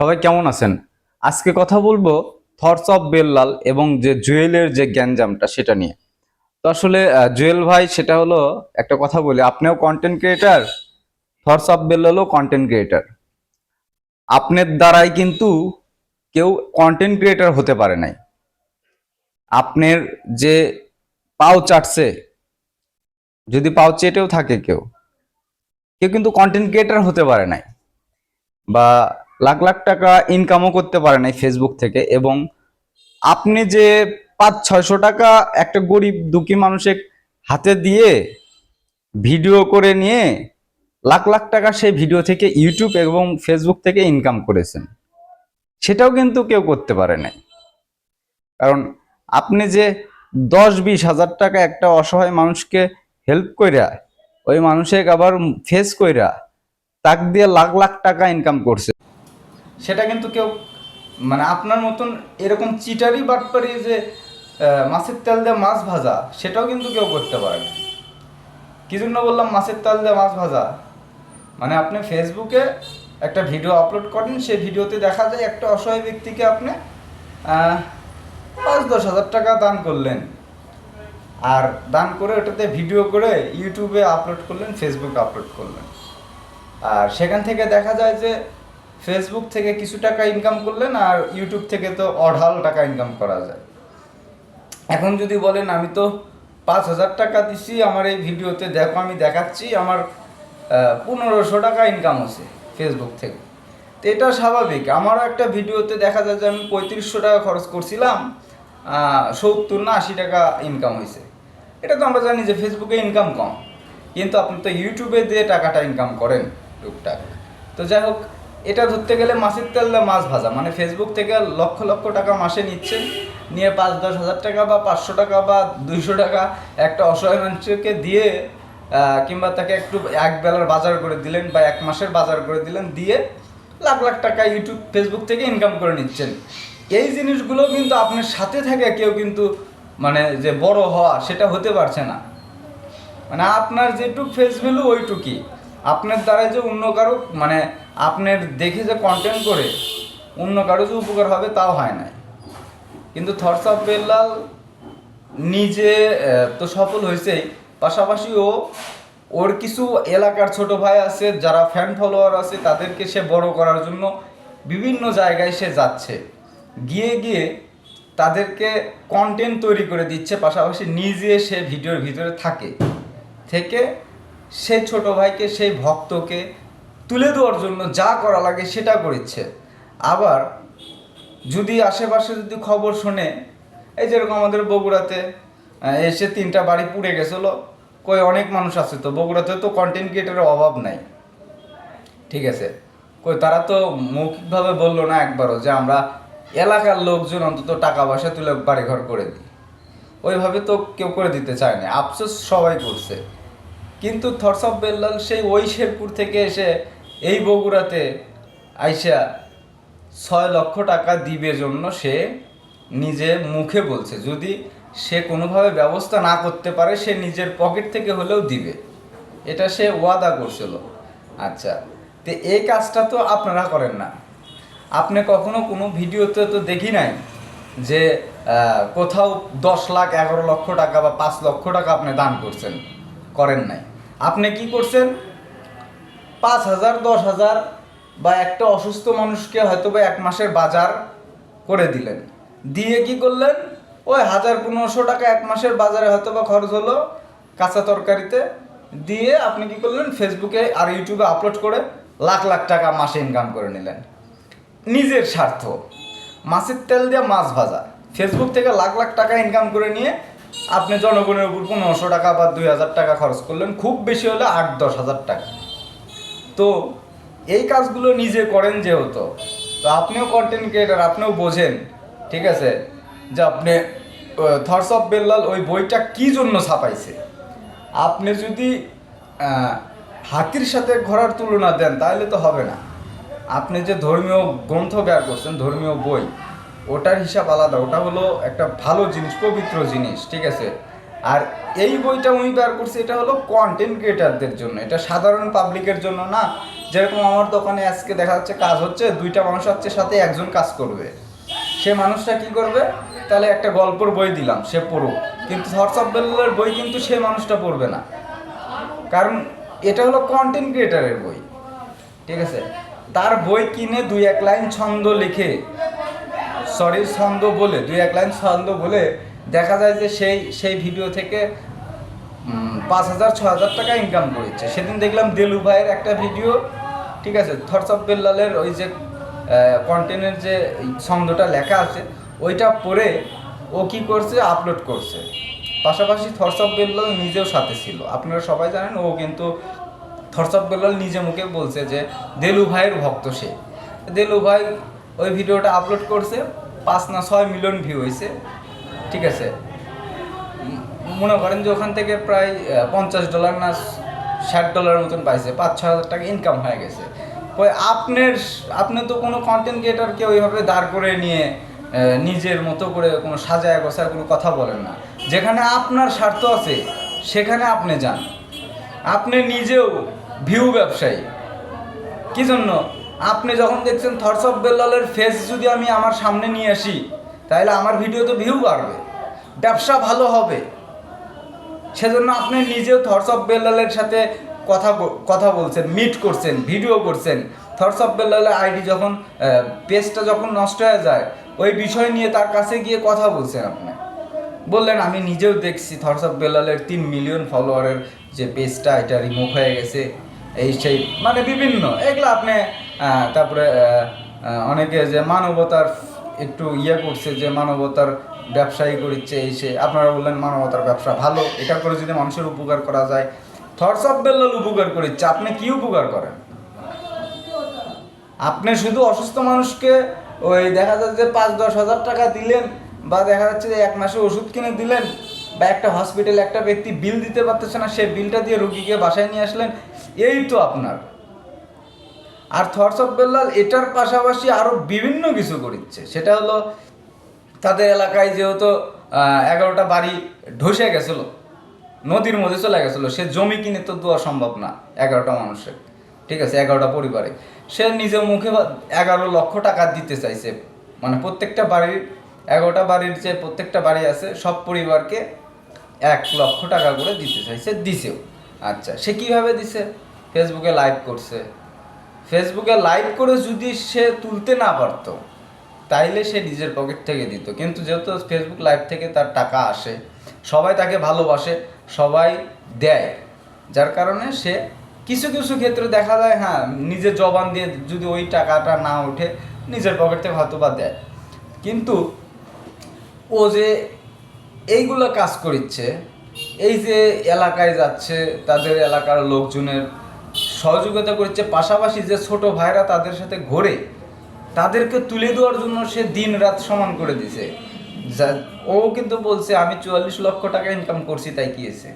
সবাই কেমন আছেন? আজকে কথা বলব থটস অফ বেল্লাল এবং যে জুয়েলের যে গ্যাঞ্জামটা সেটা নিয়ে। তো আসলে জুয়েল ভাই, সেটা হলো একটা কথা বলি। আপনিও কন্টেন্ট ক্রিয়েটার থটস অফ বেল্লালও কন্টেন্ট ক্রিয়েটার আপনার দ্বারাই কিন্তু কেউ কন্টেন্ট ক্রিয়েটার হতে পারে নাই। আপনার যে পাও চাটছে যদি পাও চেটেও থাকে কেউ কেউ কিন্তু কন্টেন্ট ক্রিয়েটার হতে পারে নাই। বা লাখ লাখ টাকা ইনকামও করতে পারে নাই ফেসবুক থেকে এবং আপনি যে পাঁচ, ছয়শো টাকা একটা গরিব, দুঃখী মানুষের হাতে দিয়ে ভিডিও করে নিয়ে লাখ লাখ টাকা সেই ভিডিও থেকে ইউটিউব এবং ফেসবুক থেকে ইনকাম করেছেন, সেটাও কিন্তু কেউ করতে পারে নাই। কারণ আপনি যে দশ, বিশ হাজার টাকা একটা অসহায় মানুষকে হেল্প কইরা, ওই মানুষের আবার ফেস কইরা, তাক দিয়ে লাখ লাখ টাকা ইনকাম করছে। সেটা কিন্তু কেউ মানে আপনার মতন এরকম চিটারি বাটপারি যে মাছের তেল দিয়ে মাছ ভাজা, সেটাও কিন্তু কেউ করতে পারে না। কি জন্য বললাম মাছের তেল দিয়ে মাছ ভাজা? মানে আপনি ফেসবুকে একটা ভিডিও আপলোড করেন, সেই ভিডিওতে দেখা যায় একটা অসহায় ব্যক্তিকে আপনি পাঁচ দশ হাজার টাকা দান করলেন। আর দান করে ওটাতে ভিডিও করে ইউটিউবে আপলোড করলেন, ফেসবুকে আপলোড করলেন। আর সেখান থেকে দেখা যায় যে ফেসবুক থেকে কিছু টাকা ইনকাম করলেন আর ইউটিউব থেকে তো অঢাল টাকা ইনকাম করা যায়। এখন যদি বলেন, আমি তো পাঁচ হাজার টাকা দিছি আমার এই ভিডিওতে, দেখো আমি দেখাচ্ছি আমার পনেরোশো টাকা ইনকাম হচ্ছে ফেসবুক থেকে। তো এটা স্বাভাবিক। আমারও একটা ভিডিওতে দেখা যায় যে আমি পঁয়ত্রিশশো টাকা খরচ করছিলাম সত্তর না আশি টাকা ইনকাম হয়েছে। এটা তো আমরা জানি যে ফেসবুকে ইনকাম কম। কিন্তু আপনি তো ইউটিউবে দিয়ে টাকাটা ইনকাম করেন, টুকটাক। তো যাই হোক এটা ধরতে গেলে মাছের তেল দিয়ে মাছ ভাজা। মানে ফেসবুক থেকে লক্ষ লক্ষ টাকা মাসে নিচ্ছেন নিয়ে পাঁচ, দশ হাজার টাকা বা পাঁচশো টাকা বা দুইশো টাকা একটা অসহায় মানুষকে দিয়ে কিংবা তাকে একটু এক বেলার বাজার করে দিলেন বা এক মাসের বাজার করে দিলেন, দিয়ে লাখ লাখ টাকা ইউটিউব ফেসবুক থেকে ইনকাম করে নিচ্ছেন। এই জিনিসগুলো কিন্তু আপনার সাথে থাকে কেউ কিন্তু মানে যে বড় হওয়া সেটা হতে পারছে না। মানে আপনার যেটুক ফেস ভ্যালু ওইটুকুই। আপনার দ্বারা যে অন্য কারও মানে আপনার দেখে যে কন্টেন্ট করে, অন্য কারও যে উপকার হবে তাও হয় না কিন্তু থটস অফ বেল্লাল নিজে তো সফল হয়েছেই। পাশাপাশি ও, ওর কিছু এলাকার ছোট ভাই আছে, যারা ফ্যান ফলোয়ার আছে, তাদেরকে সে বড় করার জন্য বিভিন্ন জায়গায় সে যাচ্ছে। গিয়ে গিয়ে তাদেরকে কন্টেন্ট তৈরি করে দিচ্ছে, পাশাপাশি নিজে সে ভিডিওর ভিতরে থাকে। থেকে সেই ছোট ভাইকে, সেই ভক্তকে তুলে দেওয়ার জন্য যা করা লাগে সেটা করেছে আবার যদি আশেপাশে যদি খবর শোনে, এই যেরকম আমাদের বগুড়াতে এসে তিনটা বাড়ি পুড়ে গেছিল, কই অনেক মানুষ আছে তো, বগুড়াতে তো কন্টেন্ট ক্রিয়েটারের অভাব নাই। ঠিক আছে? কই তারা তো মৌখিকভাবে বলল না একবারও যে আমরা এলাকার লোকজন অন্তত টাকা পয়সা তুলে বাড়িঘর করে দিই। ওইভাবে তো কেউ করে দিতে চায় না। আফসোস সবাই করছে। কিন্তু থটস অফ বেল্লাল সেই ওই শেরপুর থেকে এসে এই বগুড়াতে আইসা ছয় লক্ষ টাকা দিবে জন্য সে নিজে মুখে বলছে। যদি সে কোনোভাবে ব্যবস্থা না করতে পারে, সে নিজের পকেট থেকে হলেও দিবে। এটা সে ওয়াদা করছিল। আচ্ছা তো এই কাজটা তো আপনারা করেন না। আপনি কখনো কোনো ভিডিওতে তো দেখি নাই যে কোথাও দশ লাখ, এগারো লক্ষ টাকা বা পাঁচ লক্ষ টাকা আপনি দান করছেন। করেন নাই। আপনি কি করছেন? পাঁচ হাজার, দশ হাজার বা একটা অসুস্থ মানুষকে হয়তো বা এক মাসের বাজার করে দিলেন। দিয়ে কি করলেন? ওই হাজার পনেরোশো টাকা এক মাসের বাজারে হয়তো বা খরচ হলো কাঁচা তরকারিতে। দিয়ে আপনি কি করলেন? ফেসবুকে আর ইউটিউবে আপলোড করে লাখ লাখ টাকা মাসে ইনকাম করে নিলেন। নিজের স্বার্থ। মাছের তেল দিয়ে মাছ ভাজা। ফেসবুক থেকে লাখ লাখ টাকা ইনকাম করে নিয়ে আপনি জনগণের উপর পনেরোশো টাকা বা দুই হাজার টাকা খরচ করলেন, খুব বেশি হলে আট দশ হাজার টাকা। তো এই কাজগুলো নিজে করেন যেহেতু, তো আপনিও কন্টেন্ট ক্রিয়েটার আপনিও বোঝেন, ঠিক আছে, যে আপনি থটস অফ বেল্লাল ওই বইটা কি জন্য ছাপাইছে। আপনি যদি হাতির সাথে ঘোড়ার তুলনা দেন, তাহলে তো হবে না। আপনি যে ধর্মীয় গ্রন্থ ব্যয় করছেন, ধর্মীয় বই ওটার হিসাব আলাদা, ওটা হলো একটা ভালো জিনিস, পবিত্র জিনিস, ঠিক আছে? আর এই বইটা উনি বার করছে, এটা হলো কন্টেন্ট ক্রিয়েটারদের জন্য, এটা সাধারণ পাবলিকের জন্য না। যেরকম আমার দোকানে আজকে দেখা যাচ্ছে কাজ হচ্ছে, দুইটা মানুষ হচ্ছে সাথে একজন কাজ করবে। সে মানুষটা কি করবে? তাহলে একটা গল্পর বই দিলাম, সে পড়ুক। কিন্তু থটস অফ বেল্লার বই কিন্তু সে মানুষটা পড়বে না। কারণ এটা হলো কন্টেন্ট ক্রিয়েটারের বই, ঠিক আছে? তার বই কিনে দুই এক লাইন ছন্দ লিখে সরি ছন্দ বলে, দুই এক লাইন ছন্দ বলে দেখা যায় যে সেই সেই ভিডিও থেকে পাঁচ হাজার ছ হাজার টাকা ইনকাম করেছে। সেদিন দেখলাম দেলু ভাইয়ের একটা ভিডিও ঠিক আছে অফ বেল্লালের ওই যে কন্টেন্টের যে ছন্দটা লেখা আছে, ওইটা পড়ে ও কি করছে আপলোড করছে। পাশাপাশি অফ বেল্লাল নিজেও সাথে ছিল। আপনারা সবাই জানেন, ও কিন্তু অফ বেল্লাল নিজে মুখে বলছে যে, দেলু ভাইয়ের ভক্ত সে। দেলু ভাই ওই ভিডিওটা আপলোড করছে পাঁচ না ছয় মিলিয়ন ভিউ হয়েছে। ঠিক আছে? মনে করেন যে ওখান থেকে প্রায় পঞ্চাশ ডলার না ষাট ডলারের মতন পাইছে, পাঁচ ছ হাজার টাকা ইনকাম হয়ে গেছে। ওই আপনার, আপনি তো কোনো কন্টেন্ট ক্রিয়েটারকে ওইভাবে দাঁড় করে নিয়ে নিজের মতো করে কোনো সাজায় গোছায় কোনো কথা বলেন না। যেখানে আপনার স্বার্থ আছে, সেখানে আপনি যান। আপনি নিজেও ভিউ ব্যবসায়ী। কি জন্য? আপনি যখন দেখছেন থটস অফ বেল্লালের ফেস যদি আমি আমার সামনে নিয়ে আসি, তাহলে আমার ভিডিওতে ভিউ বাড়বে, ব্যবসা ভালো হবে। সেজন্য আপনি নিজেও থটস অফ বেল্লালের সাথে কথা কথা বলছেন মিট করছেন ভিডিও করছেন। থটস অফ বেল্লালের আইডি যখন পেজটা যখন নষ্ট হয়ে যায়, ওই বিষয় নিয়ে তার কাছে গিয়ে কথা বলছেন আপনি। বললেন, আমি নিজেও দেখছি থটস অফ বেল্লালের তিন মিলিয়ন ফলোয়ারের যে পেজটা এটা রিমুভ হয়ে গেছে। এই সেই মানে বিভিন্ন, এগুলো আপনি তারপরে অনেকে যে মানবতার একটু ইয়ে করছে, যে মানবতার ব্যবসায়ী করছে এই সে, আপনারা বললেন মানবতার ব্যবসা ভালো, এটা করে যদি মানুষের উপকার করা যায় থটস অফ বেল্লাল উপকার করিচ্ছে, আপনি কি উপকার করেন? আপনি শুধু অসুস্থ মানুষকে ওই দেখা যাচ্ছে পাঁচ, দশ হাজার টাকা দিলেন, বা দেখা যাচ্ছে যে এক মাসে ওষুধ কিনে দিলেন, বা একটা হসপিটালে একটা ব্যক্তি বিল দিতে পারতেছে না, সে বিলটা দিয়ে রুগীকে বাসায় নিয়ে আসলেন, এই তো আপনার। আর থটস অফ বেল্লাল এটার পাশাপাশি আরও বিভিন্ন কিছু করিচ্ছে। সেটা হলো, তাদের এলাকায় যেহেতু এগারোটা বাড়ি ধসে গেছিল, নদীর মধ্যে চলে গেছিল, সে জমি কিনে তো দেওয়া সম্ভব না এগারোটা মানুষের, ঠিক আছে, এগারোটা পরিবারে। সে নিজের মুখে এগারো লক্ষ টাকা দিতে চাইছে। মানে প্রত্যেকটা বাড়ির, এগারোটা বাড়ির যে প্রত্যেকটা বাড়ি আছে, সব পরিবারকে এক লক্ষ টাকা করে দিতে চাইছে, দিছেও। আচ্ছা সে কীভাবে দিছে? ফেসবুকে লাইভ করছে। ফেসবুকে লাইভ করে যদি সে তুলতে না পারতো, তাইলে সে নিজের পকেট থেকে দিত। কিন্তু যেহেতু ফেসবুক লাইভ থেকে তার টাকা আসে, সবাই তাকে ভালোবাসে, সবাই দেয়। যার কারণে সে কিছু কিছু ক্ষেত্রে দেখা যায় হ্যাঁ নিজের জবান দিয়ে যদি ওই টাকাটা না ওঠে, নিজের পকেট থেকে হয়তো বা দেয়। কিন্তু ও যে এইগুলো কাজ করিচ্ছে, এই যে এলাকায় যাচ্ছে, তাদের এলাকার লোকজনের সহযোগিতা করছে, পাশাপাশি যে ছোট ভাইরা তাদের সাথে ঘোরে, তাদেরকে তুলে দেওয়ার জন্য সে দিন রাত সমান করে দিছে। ও কিন্তু বলছে, আমি চুয়াল্লিশ লক্ষ টাকা ইনকাম করছি, তাই কি হয়েছে?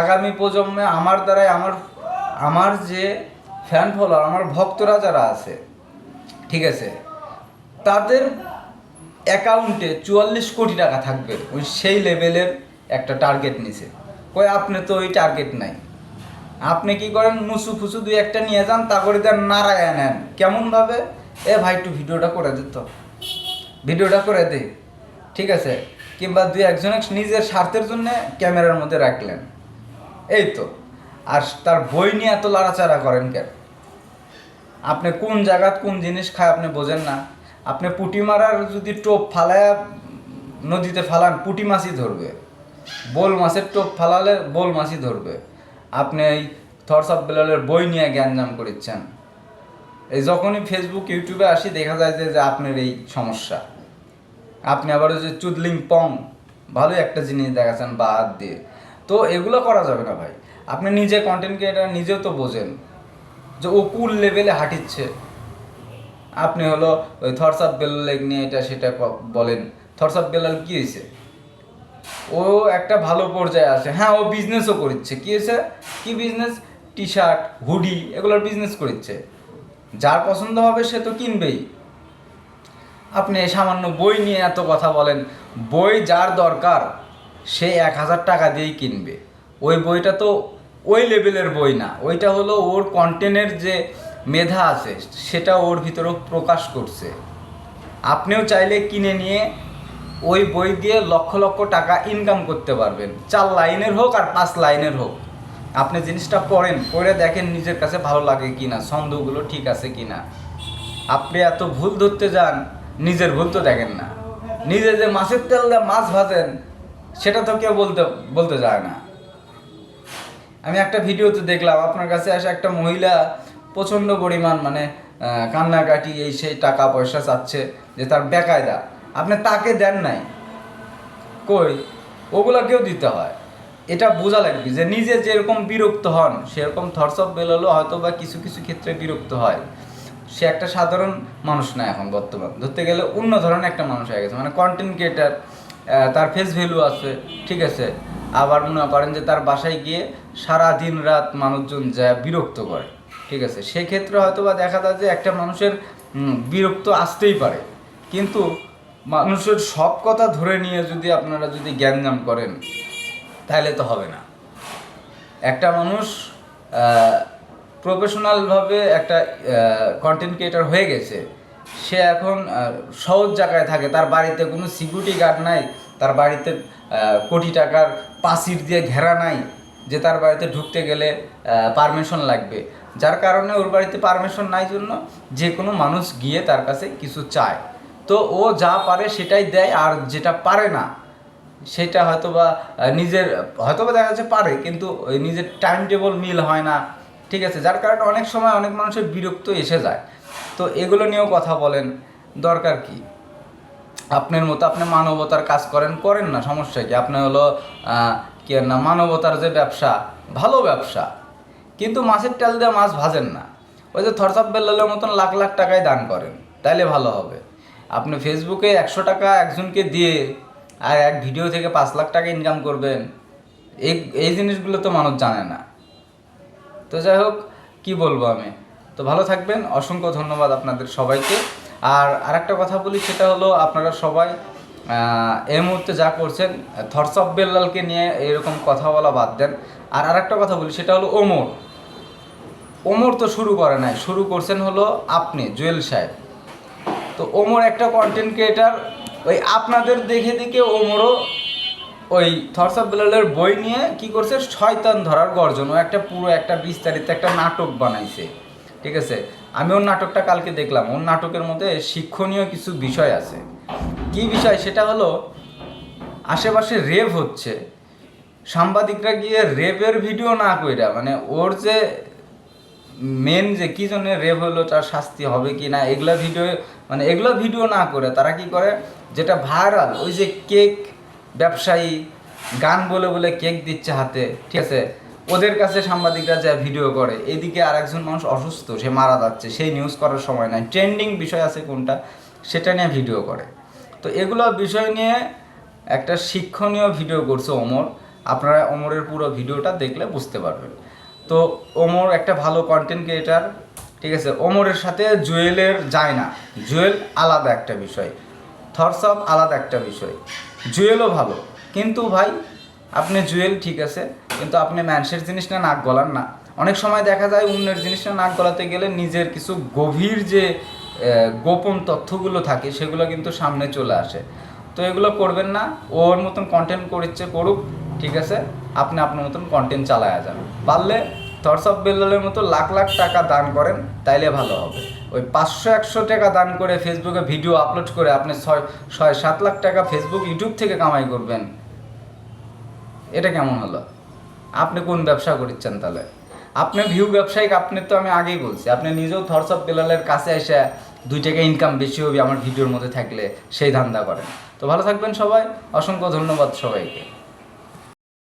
আগামী প্রজন্মে আমার দ্বারাই আমার আমার যে ফ্যান ফলোয়ার আমার ভক্তরা যারা আছে, ঠিক আছে, তাদের অ্যাকাউন্টে চুয়াল্লিশ কোটি টাকা থাকবে, ওই সেই লেভেলের একটা টার্গেট নিছে। কই আপনি তো ওই টার্গেট নাই। আপনি কি করেন মুসু ফুসু দুই একটা নিয়ে যান তারপরে দেন নারায় নেন। কেমনভাবে এ ভাই, একটু ভিডিওটা করে দিত ভিডিওটা করে দে। ঠিক আছে? কিংবা দুই একজনের নিজের স্বার্থের জন্য ক্যামেরার মধ্যে রাখলেন। এই তো। আর তার বই নিয়ে এত লাড়াচাড়া করেন কেন? আপনি কোন জায়গাত কোন জিনিস খায় আপনি বোঝেন না। আপনি পুঁটি মারার যদি টোপ ফালায়, নদীতে ফালান, পুঁটি মাছই ধরবে। বোল মাছের টোপ ফালালে বোল মাছই ধরবে। আপনি এই থরস অফ বেলালের বই নিয়ে জ্ঞানজাম করিচ্ছেন। এই যখনই ফেসবুক ইউটিউবে আসি, দেখা যায় যে আপনার এই সমস্যা। আপনি আবার ওই যে চুদলিং পং, ভালোই একটা জিনিস দেখাচ্ছেন বা হাত দিয়ে। তো এগুলো করা যাবে না ভাই। আপনি নিজে কন্টেন্ট ক্রিয়েটার নিজেও তো বোঝেন যে ও কুল লেভেলে হাঁটিচ্ছে। আপনি হলো ওই থরস অফ বেলাল নিয়ে এটা সেটা বলেন। থরস অফ বেলাল কী হয়েছে ও একটা ভালো পর্যায়ে আছে। হ্যাঁ ও বিজনেসও করছে। কি হয়েছে? কি বিজনেস টি শার্ট হুডি এগুলোর বিজনেস করছে। যার পছন্দ হবে সে তো কিনবেই। আপনি সামান্য বই নিয়ে এত কথা বলেন। বই যার দরকার, সে এক হাজার টাকা দিয়েই কিনবে। ওই বইটা তো ওই লেভেলের বই না। ওইটা হলো ওর কন্টেন্টের যে মেধা আছে, সেটা ওর ভিতরেও প্রকাশ করছে। আপনিও চাইলে কিনে নিয়ে ওই বই দিয়ে লক্ষ লক্ষ টাকা ইনকাম করতে পারবেন। চার লাইনের হোক আর পাঁচ লাইনের হোক। আপনি জিনিসটা পড়েন, পড়ে দেখেন নিজের কাছে ভালো লাগে কি না ছন্দগুলো ঠিক আছে কি না আপনি এত ভুল ধরতে যান, নিজের ভুল তো দেখেন না। নিজে যে মাছের তেল দিয়ে মাছ ভাজেন, সেটা তো কেউ বলতে বলতে যায় না। আমি একটা ভিডিওতে দেখলাম, আপনার কাছে আসে একটা মহিলা প্রচণ্ড পরিমাণ মানে কান্নাকাটি, এই সেই টাকা পয়সা চাচ্ছে, যে তার বেকায়দা। আপনি তাকে দেন নাই। কই? ওগুলাকেও দিতে হয়। এটা বোঝা লাগবে যে নিজে যেরকম বিরক্ত হন, সেরকম থরসব বেরোলেও হয়তো বা কিছু কিছু ক্ষেত্রে বিরক্ত হয়। সে একটা সাধারণ মানুষ না এখন বর্তমান। ধরতে গেলে অন্য ধরনের একটা মানুষ হয়ে গেছে। মানে কন্টেন্ট ক্রিয়েটার তার ফেস ভ্যালু আছে, ঠিক আছে। আবার মনে করেন যে তার বাসায় গিয়ে সারা দিন রাত মানুষজন যা বিরক্ত করে, ঠিক আছে। সেক্ষেত্রে হয়তো বা দেখা যায় যে একটা মানুষের বিরক্ত আসতেই পারে। কিন্তু মানুষের সব কথা ধরে নিয়ে যদি আপনারা যদি জ্ঞানজাম করেন, তাহলে তো হবে না। একটা মানুষ প্রফেশনালভাবে একটা কন্টেন্ট ক্রিয়েটার হয়ে গেছে, সে এখন সহজ জায়গায় থাকে। তার বাড়িতে কোনো সিকিউরিটি গার্ড নাই, তার বাড়িতে কোটি টাকার পাসির দিয়ে ঘেরা নাই, যে তার বাড়িতে ঢুকতে গেলে পারমিশন লাগবে। যার কারণে ওর বাড়িতে পারমিশন নাই জন্য যে কোনো মানুষ গিয়ে তার কাছে কিছু চায়। তো ও যা পারে সেটাই দেয় আর যেটা পারে না, সেটা হয়তো বা নিজের হয়তো বা দেখা যাচ্ছে পারে, কিন্তু নিজের টাইম টেবল মিল হয় না, ঠিক আছে? যার কারণে অনেক সময় অনেক মানুষের বিরক্ত এসে যায়। তো এগুলো নিয়েও কথা বলেন, দরকার কি? আপনার মতো আপনি মানবতার কাজ করেন করেন না, সমস্যা কি? আপনি হলো কি না, মানবতার যে ব্যবসা, ভালো ব্যবসা, কিন্তু মাছের তেল দিয়ে মাছ ভাজেন না। ওই যে থরসাপ বেল্লালের মতন লাখ লাখ টাকায় দান করেন, তাইলে ভালো হবে। আপনি ফেসবুকে একশো টাকা একজনকে দিয়ে আর এক ভিডিও থেকে পাঁচ লাখ টাকা ইনকাম করবেন, এই এই জিনিসগুলো তো মানুষ জানে না। তো যাই হোক, কি বলব আমি? তো ভালো থাকবেন, অসংখ্য ধন্যবাদ আপনাদের সবাইকে। আর আরেকটা কথা বলি, সেটা হলো আপনারা সবাই এই মুহূর্তে যা করছেন থরসব বেল্লালকে নিয়ে এরকম কথা বলা বাদ দেন। আর আরেকটা কথা বলি, সেটা হলো ওমর। ওমর তো শুরু করে নাই, শুরু করছেন হলো আপনি, জুয়েল সাহেব। তো ওমর একটা কন্টেন্ট ক্রিয়েটার ওই আপনাদের দেখে দেখে ওমরও ওই থরসাব বেলালের বই নিয়ে কি করছে? শয়তান ধরার গর্জন। ও একটা পুরো একটা বিস্তারিত একটা নাটক বানাইছে। ঠিক আছে? আমি ওর নাটকটা কালকে দেখলাম। ওর নাটকের মধ্যে শিক্ষণীয় কিছু বিষয় আছে। কি বিষয়? সেটা হলো, আশেপাশে রেভ হচ্ছে। সাংবাদিকরা গিয়ে রেভের ভিডিও না কইরা মানে ওর যে মেন যে কি জন্য রেপ হলো, তার শাস্তি হবে কি না, এগুলা ভিডিও মানে এগুলো ভিডিও না করে, তারা কি করে? যেটা ভাইরাল ওই যে কেক ব্যবসায়ী গান বলে বলে কেক দিচ্ছে হাতে, ঠিক আছে? ওদের কাছে সাংবাদিকরা যা ভিডিও করে, এদিকে আরেকজন মানুষ অসুস্থ, সে মারা যাচ্ছে, সেই নিউজ করার সময় নাই। ট্রেন্ডিং বিষয় আছে কোনটা, সেটা নিয়ে ভিডিও করে। তো এগুলো বিষয় নিয়ে একটা শিক্ষণীয় ভিডিও করছে ওমর। আপনারা ওমরের পুরো ভিডিওটা দেখলে বুঝতে পারবেন। তো ওমর একটা ভালো কন্টেন্ট ক্রিয়েটার ঠিক আছে? ওমরের সাথে জুয়েলের যায় না। জুয়েল আলাদা একটা বিষয়। থরসব আলাদা একটা বিষয়। জুয়েলও ভালো। কিন্তু ভাই, আপনি জুয়েল ঠিক আছে, কিন্তু আপনি ম্যানসের জিনিসটা নাক গলান না। অনেক সময় দেখা যায় অন্যের জিনিসটা নাক গলাতে গেলে নিজের কিছু গভীর যে গোপন তথ্যগুলো থাকে, সেগুলো কিন্তু সামনে চলে আসে। তো এগুলো করবেন না। ওর মতন কন্টেন্ট করিচ্ছে করুক। ঠিক আছে? আপনি আপনার মতন কন্টেন্ট চালায়া যান। পারলে থরসব বেল্লালের মতো লাখ লাখ টাকা দান করেন, তাইলে ভালো হবে। ওই পাঁচশো একশো টাকা দান করে ফেসবুকে ভিডিও আপলোড করে আপনি ছয় ছয়, সাত লাখ টাকা ফেসবুক, ইউটিউব থেকে কামাই করবেন। এটা কেমন হলো? আপনি কোন ব্যবসা করছেন তাহলে? আপনি ভিউ ব্যবসায়িক, আপনি তো আমি আগেই বলছি, আপনি নিজেও থরসব বেলালের কাছে এসে দুই টাকা ইনকাম বেশি হবে আমার ভিডিওর মধ্যে থাকলে, সেই ধান্দা করেন। তো ভালো থাকবেন সবাই, অসংখ্য ধন্যবাদ সবাইকে।